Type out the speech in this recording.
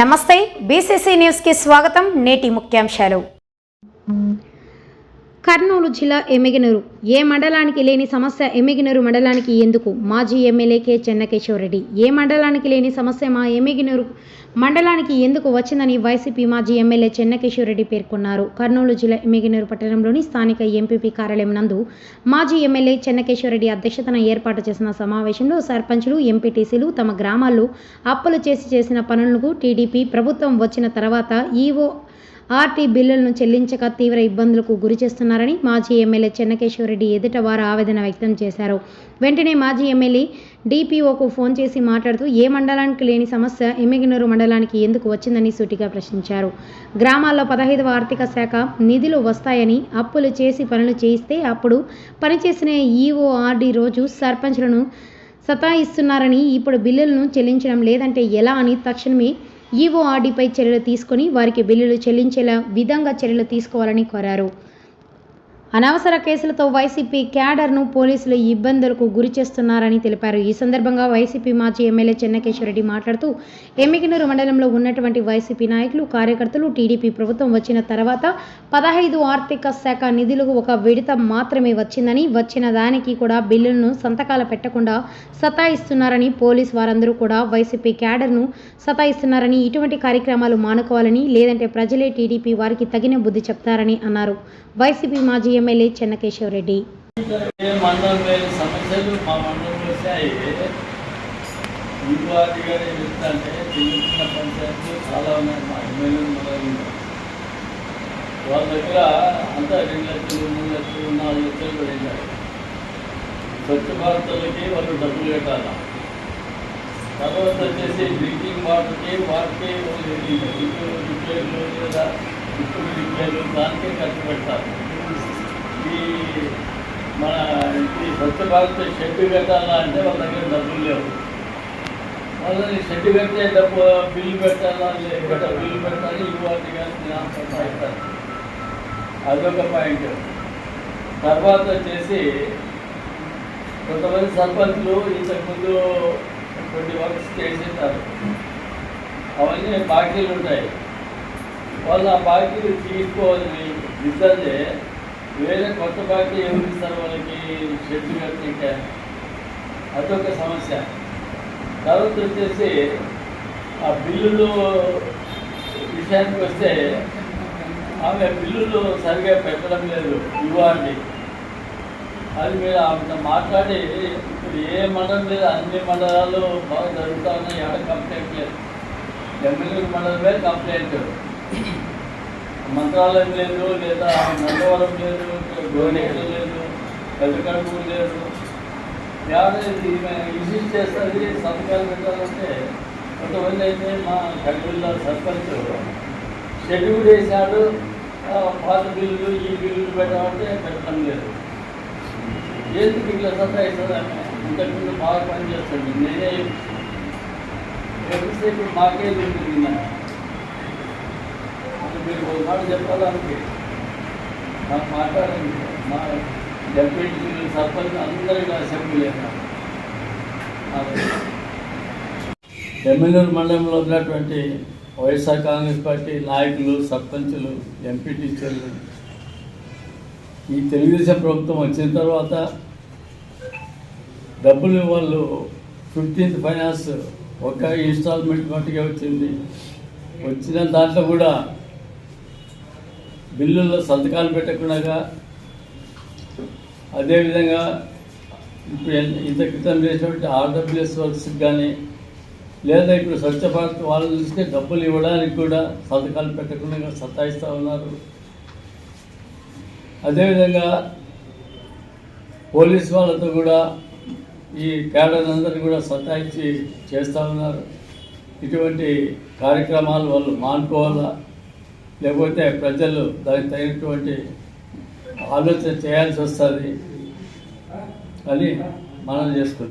నమస్తే బీసీసీ న్యూస్కి స్వాగతం నేటి ముఖ్యాంశాలు. కర్నూలు జిల్లా ఎమ్మిగనూరు. ఏ మండలానికి లేని సమస్య ఎమ్మిగనూరు మండలానికి ఎందుకు? మాజీ ఎమ్మెల్యే కె. చెన్నకేశ్వరరెడ్డి ఏ మండలానికి లేని సమస్య మా ఎమ్మిగనూరు మండలానికి ఎందుకు వచ్చిందని వైసీపీ మాజీ ఎమ్మెల్యే చెన్నకేశ్వరరెడ్డి పేర్కొన్నారు. కర్నూలు జిల్లా ఎమ్మిగనూరు పట్టణంలోని స్థానిక ఎంపీపీ కార్యాలయం నందు మాజీ ఎమ్మెల్యే చెన్నకేశ్వరరెడ్డి అధ్యక్షతన ఏర్పాటు చేసిన సమావేశంలో సర్పంచులు ఎంపీటీసీలు తమ గ్రామాల్లో అప్పులు చేసి చేసిన పనులకు టీడీపీ ప్రభుత్వం వచ్చిన తర్వాత ఈవో ఆర్టీ బిల్లులను చెల్లించక తీవ్ర ఇబ్బందులకు గురి చేస్తున్నారని మాజీ ఎమ్మెల్యే చెన్నకేశ్వరరెడ్డి ఎదుట వారు ఆవేదన వ్యక్తం చేశారు. వెంటనే మాజీ ఎమ్మెల్యే డిపిఓకు ఫోన్ చేసి మాట్లాడుతూ ఏ మండలానికి లేని సమస్య ఎమ్మిగినూరు మండలానికి ఎందుకు వచ్చిందని సూటిగా ప్రశ్నించారు. గ్రామాల్లో పదహైదవ ఆర్థిక శాఖ నిధులు వస్తాయని అప్పులు చేసి పనులు చేయిస్తే అప్పుడు పనిచేసిన ఈఓఆర్డి రోజు సర్పంచ్లను సతాయిస్తున్నారని ఇప్పుడు బిల్లులను చెల్లించడం లేదంటే ఎలా అని తక్షణమే ఈవో చర్యలు తీసుకొని వారికి బిల్లులు చెల్లించేలా విధంగా చర్యలు తీసుకోవాలని కోరారు. అనవసర కేసులతో వైసీపీ క్యాడర్ను పోలీసులు ఇబ్బందులకు గురి చేస్తున్నారని తెలిపారు. ఈ సందర్భంగా వైసీపీ మాజీ ఎమ్మెల్యే చెన్నకేశ్వరరెడ్డి మాట్లాడుతూ ఎమ్మికినూరు మండలంలో ఉన్నటువంటి వైసీపీ నాయకులు కార్యకర్తలు టీడీపీ ప్రభుత్వం వచ్చిన తర్వాత పదహైదు ఆర్థిక శాఖ నిధులకు ఒక విడత మాత్రమే వచ్చిందని వచ్చిన దానికి కూడా బిల్లులను సంతకాలు పెట్టకుండా సతాయిస్తున్నారని పోలీస్ వారందరూ కూడా వైసీపీ క్యాడర్ను సతాయిస్తున్నారని ఇటువంటి కార్యక్రమాలు మానుకోవాలని లేదంటే ప్రజలే టీడీపీ వారికి తగిన బుద్ధి చెప్తారని అన్నారు. వైసీపీ మాజీ ఎమ్మెల్యే చెన్నకేశవరెడ్డి ఏ మా గారు చెప్తాంటే చిన్న చాలా ఉన్నాయి మా ఎమ్మెల్యే వాళ్ళ దగ్గర అంతా రెండు లక్షలు మూడు లక్షలు నాలుగు లక్షలు పడింటారు స్వచ్ఛ భారత్లకి వాళ్ళు డబ్బులు కట్టాలి తర్వాత వచ్చేసి డ్రింకింగ్ వాటర్కి వాటికి వాళ్ళు ఇంట్లో రిపేర్లు లేదా ఇప్పుడు రిపేర్లు దానికే ఖర్చు పెడతారు ఈ మన ఈ స్వచ్ఛ భారత్ షెడ్ పెట్టాలా అంటే వాళ్ళ దగ్గర డబ్బులు లేవు. వాళ్ళని షెడ్ కట్టే డబ్బు బిల్లు పెట్టాలా లేకపోతే బిల్లు పెట్టాలి ఇవ్వాలి కానీ అవుతారు అదొక పాయింట్. తర్వాత వచ్చేసి కొంతమంది సర్పంచ్లు ఇంతకుముందు కొన్ని వర్క్స్ చేసేస్తారు అవన్నీ బాకీలు ఉంటాయి. వాళ్ళు ఆ బాకీలు తీసుకోవాలని ఇద్దరిదే వేరే కొత్త బాకీ ఎవరు ఇస్తారు వాళ్ళకి షెడ్ కట్టింటే అదొక సమస్య. తర్వాత వచ్చేసి ఆ బిల్లులు విషయానికి వస్తే ఆమె బిల్లులు సరిగా పెట్టడం లేదు ఇవ్వండి. అది మీరు ఆమె మాట్లాడి ఇప్పుడు ఏ మండలం లేదు అన్ని మండలాలు బాగా జరుగుతూ ఉన్నాయి ఎక్కడ కంప్లైంట్ లేదు. ఎమ్మెల్యే మండలమే కంప్లైంట్ మంత్రాలయం లేదు లేదా మంగళవారం లేదు గోనేరు లేదు పెద్దకడుపు లేదు. యాభై విజిట్ చేస్తుంది సంతకాలు పెట్టాలంటే కొంతమంది అయితే మా కడివిల్ల సర్పంచ్ షెడ్యూల్ వేశాడు పాత బిల్లులు ఈ బిల్లులు పెట్టామంటే పెట్టడం లేదు. ఎందుకు ఇట్లా సత్తా ఆమె? ఇంతకుముందు బాగా పనిచేస్తుంది నేనే ఇప్పుడు మాకే ఉంటుంది అది మీరు ఒక మాట చెప్పాలని నాకు మాట్లాడండి. మా డెప్యూటీ సర్పంచ్ అందరికీ అసెంబ్లీ ఎమ్మెల్యేల మండలంలో ఉన్నటువంటి వైఎస్ఆర్ కాంగ్రెస్ పార్టీ నాయకులు సర్పంచులు ఎంపీ టీచర్లు ఈ తెలుగుదేశం ప్రభుత్వం వచ్చిన తర్వాత డబ్బులు వాళ్ళు ఫిఫ్టీన్త్ ఫైనాన్స్ ఒక ఇన్స్టాల్మెంట్ మట్టుగా వచ్చింది. వచ్చిన దాంట్లో కూడా బిల్లుల్లో సంతకాలు పెట్టకుండా అదేవిధంగా ఇప్పుడు ఇంత క్రితం చేసినటువంటి ఆర్డబ్ల్యూఎస్ వర్క్స్కి కానీ లేదా ఇప్పుడు స్వచ్ఛ భారత్ వాళ్ళు చూస్తే డబ్బులు ఇవ్వడానికి కూడా సంతకాలు పెట్టకుండా సతాయిస్తూ ఉన్నారు. అదేవిధంగా పోలీస్ వాళ్ళతో కూడా ఈ క్యాడర్ కూడా సతాయించి చేస్తూ ఉన్నారు. ఇటువంటి కార్యక్రమాలు వాళ్ళు మానుకోవాలా? లేకపోతే ప్రజలు దానికి తగినటువంటి ఆలోచన చేయాల్సి వస్తుంది అని మనం చేసుకుంటాం